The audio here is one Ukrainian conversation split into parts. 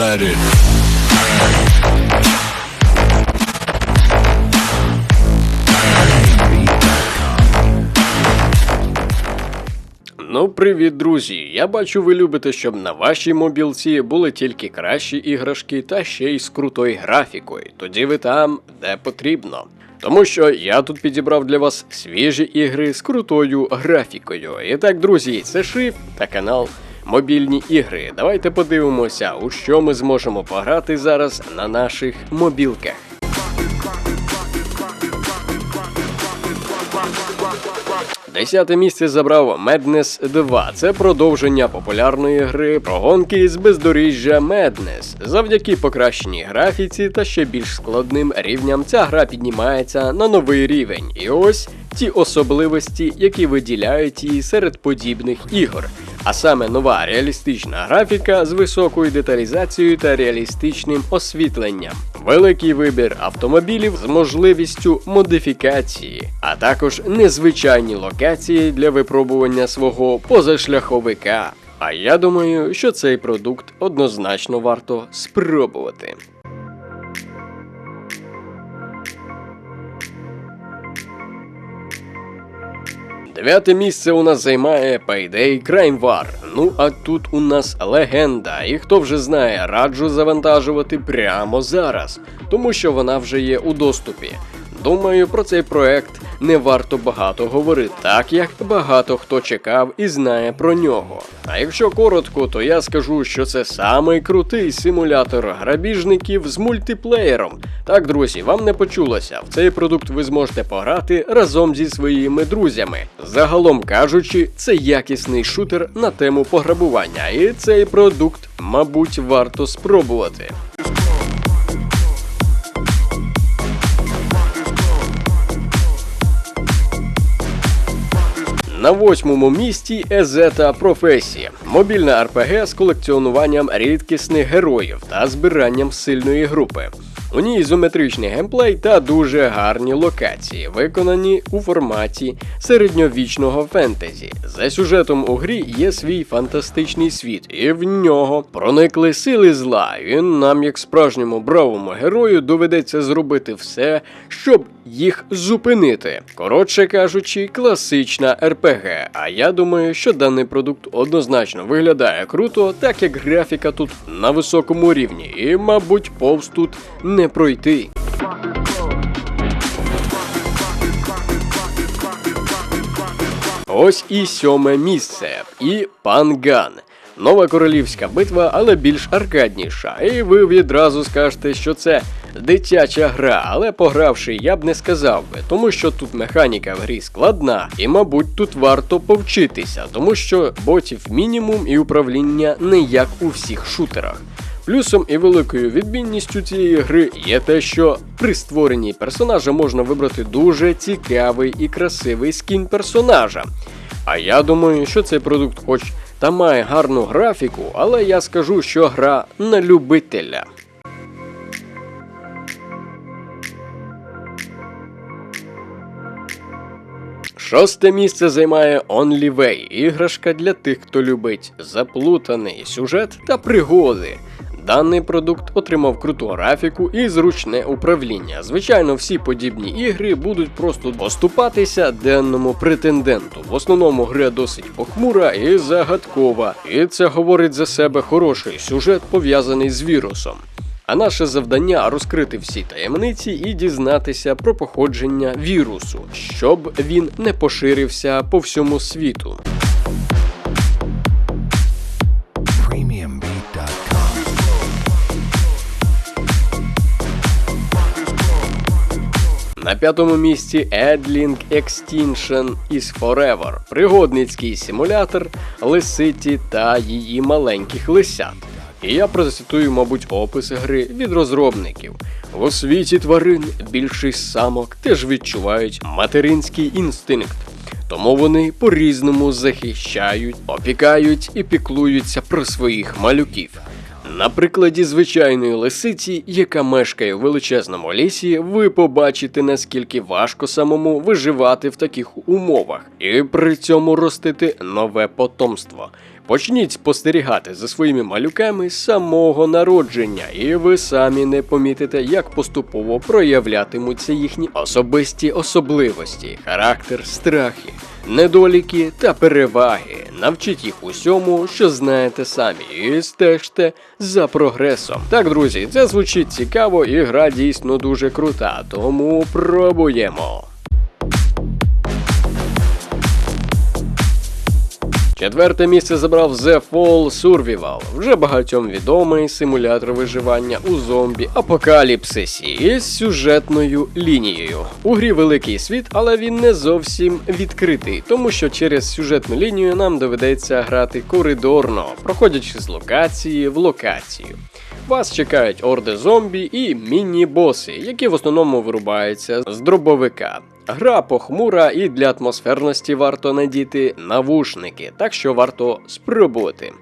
Let. Ну, привіт, друзі! Я бачу, ви любите, щоб на вашій мобілці були тільки кращі іграшки та ще й з крутою графікою. Тоді ви там, де потрібно. Тому що я тут підібрав для вас свіжі ігри з крутою графікою. І так, друзі, це Шиф та канал Мобільні ігри. Давайте подивимося, у що ми зможемо пограти зараз на наших мобілках. Десяте місце забрав Madness 2. Це продовження популярної гри про гонки з бездоріжжя Madness. Завдяки покращеній графіці та ще більш складним рівням ця гра піднімається на новий рівень. І ось ті особливості, які виділяють її серед подібних ігор. А саме нова реалістична графіка з високою деталізацією та реалістичним освітленням, великий вибір автомобілів з можливістю модифікації, а також незвичайні локації для випробування свого позашляховика. А я думаю, що цей продукт однозначно варто спробувати. Дев'яте місце у нас займає Payday Crime War. Ну а тут у нас легенда, і хто вже знає, раджу завантажувати прямо зараз, тому що вона вже є у доступі. Думаю, про цей проект не варто багато говорити, так як багато хто чекав і знає про нього. А якщо коротко, то я скажу, що це самий крутий симулятор грабіжників з мультиплеєром. Так, друзі, вам не почулося. В цей продукт ви зможете пограти разом зі своїми друзями. Загалом кажучи, це якісний шутер на тему пограбування, і цей продукт, мабуть, варто спробувати. На восьмому місці Езета Професія мобільна РПГ з колекціонуванням рідкісних героїв та збиранням сильної групи. У ній ізометричний геймплей та дуже гарні локації, виконані у форматі середньовічного фентезі. За сюжетом у грі є свій фантастичний світ, і в нього проникли сили зла. Він нам, як справжньому бравому герою, доведеться зробити все, щоб їх зупинити. Коротше кажучи, класична РПГ. А я думаю, що даний продукт однозначно виглядає круто, так як графіка тут на високому рівні, і, мабуть, повз тут не пройти. Ось і сьоме місце. І Панган. Нова королівська битва, але більш аркадніша. І ви відразу скажете, що це дитяча гра, але погравши, я б не сказав би, тому що тут механіка в грі складна, і, мабуть, тут варто повчитися, тому що ботів мінімум і управління не як у всіх шутерах. Плюсом і великою відмінністю цієї гри є те, що при створенні персонажа можна вибрати дуже цікавий і красивий скін персонажа. А я думаю, що цей продукт, хоч та має гарну графіку, але я скажу, що гра на любителя. Шосте місце займає Only Way, іграшка для тих, хто любить заплутаний сюжет та пригоди. Даний продукт отримав круту графіку і зручне управління. Звичайно, всі подібні ігри будуть просто поступатися денному претенденту. В основному гра досить похмура і загадкова, і це говорить за себе хороший сюжет пов'язаний з вірусом. А наше завдання розкрити всі таємниці і дізнатися про походження вірусу, щоб він не поширився по всьому світу. На п'ятому місці Adlink Extinction is Forever пригодницький симулятор Лиситі та її маленьких лисят. І я процитую, мабуть, опис гри від розробників. У світі тварин більшість самок теж відчувають материнський інстинкт. Тому вони по-різному захищають, опікають і піклуються про своїх малюків. На прикладі звичайної лисиці, яка мешкає в величезному лісі, ви побачите, наскільки важко самому виживати в таких умовах, і при цьому ростити нове потомство. Почніть спостерігати за своїми малюками самого народження, і ви самі не помітите, як поступово проявлятимуться їхні особисті особливості, характер, страхи, недоліки та переваги. Навчіть їх усьому, що знаєте самі, і стежте за прогресом. Так, друзі, це звучить цікаво, і гра дійсно дуже крута, тому пробуємо. Четверте місце забрав The Fall Survival, вже багатьом відомий симулятор виживання у зомбі апокаліпсисі із сюжетною лінією. У грі великий світ, але він не зовсім відкритий, тому що через сюжетну лінію нам доведеться грати коридорно, проходячи з локації в локацію. Вас чекають орди зомбі і міні-боси, які в основному вирубаються з дробовика. Гра похмура і для атмосферності варто надіти навушники, так що варто спробувати.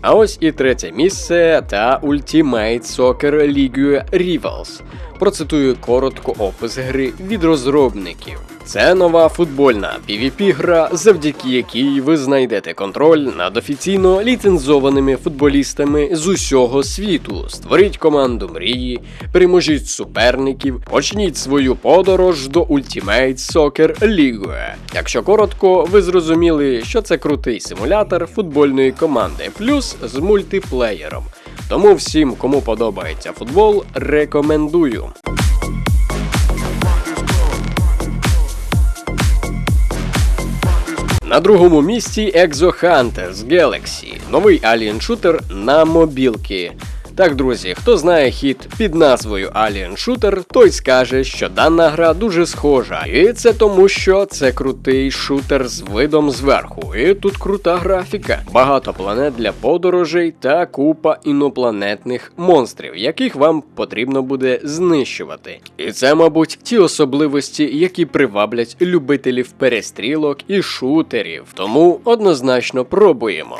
А ось і третє місце та Ultimate Soccer League Rivals. Процитую коротко опис гри від розробників. Це нова футбольна pvp гра, завдяки якій ви знайдете контроль над офіційно ліцензованими футболістами з усього світу. Створіть команду мрії, переможіть суперників, почніть свою подорож до Ultimate Soccer League. Якщо коротко, ви зрозуміли, що це крутий симулятор футбольної команди, плюс з мультиплеєром. Тому всім, кому подобається футбол, рекомендую. На другому місці Exo Hunters Galaxy, новий Alien шутер на мобілки. Так, друзі, хто знає хід під назвою Alien Shooter, той скаже, що дана гра дуже схожа. І це тому, що це крутий шутер з видом зверху. І тут крута графіка, багато планет для подорожей та купа інопланетних монстрів, яких вам потрібно буде знищувати. І це, мабуть, ті особливості, які приваблять любителів перестрілок і шутерів. Тому однозначно пробуємо.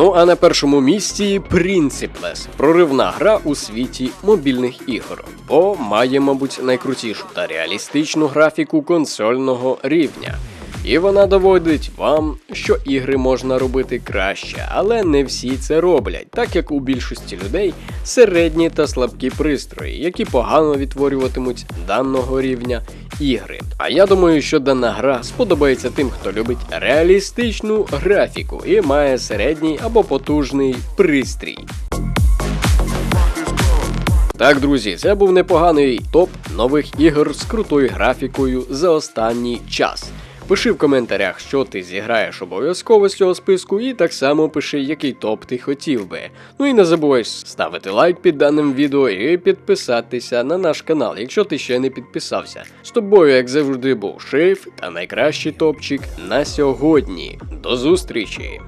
Ну а на першому місці Principless – проривна гра у світі мобільних ігор, бо має, мабуть, найкрутішу та реалістичну графіку консольного рівня. І вона доводить вам, що ігри можна робити краще, але не всі це роблять, так як у більшості людей середні та слабкі пристрої, які погано відтворюватимуть даного рівня ігри. А я думаю, що дана гра сподобається тим, хто любить реалістичну графіку і має середній або потужний пристрій. Так, друзі, це був непоганий топ нових ігор з крутою графікою за останній час. Пиши в коментарях, що ти зіграєш обов'язково з цього списку, і так само пиши, який топ ти хотів би. Ну і не забувай ставити лайк під даним відео і підписатися на наш канал, якщо ти ще не підписався. З тобою, як завжди, був Шиф та найкращий топчик на сьогодні. До зустрічі!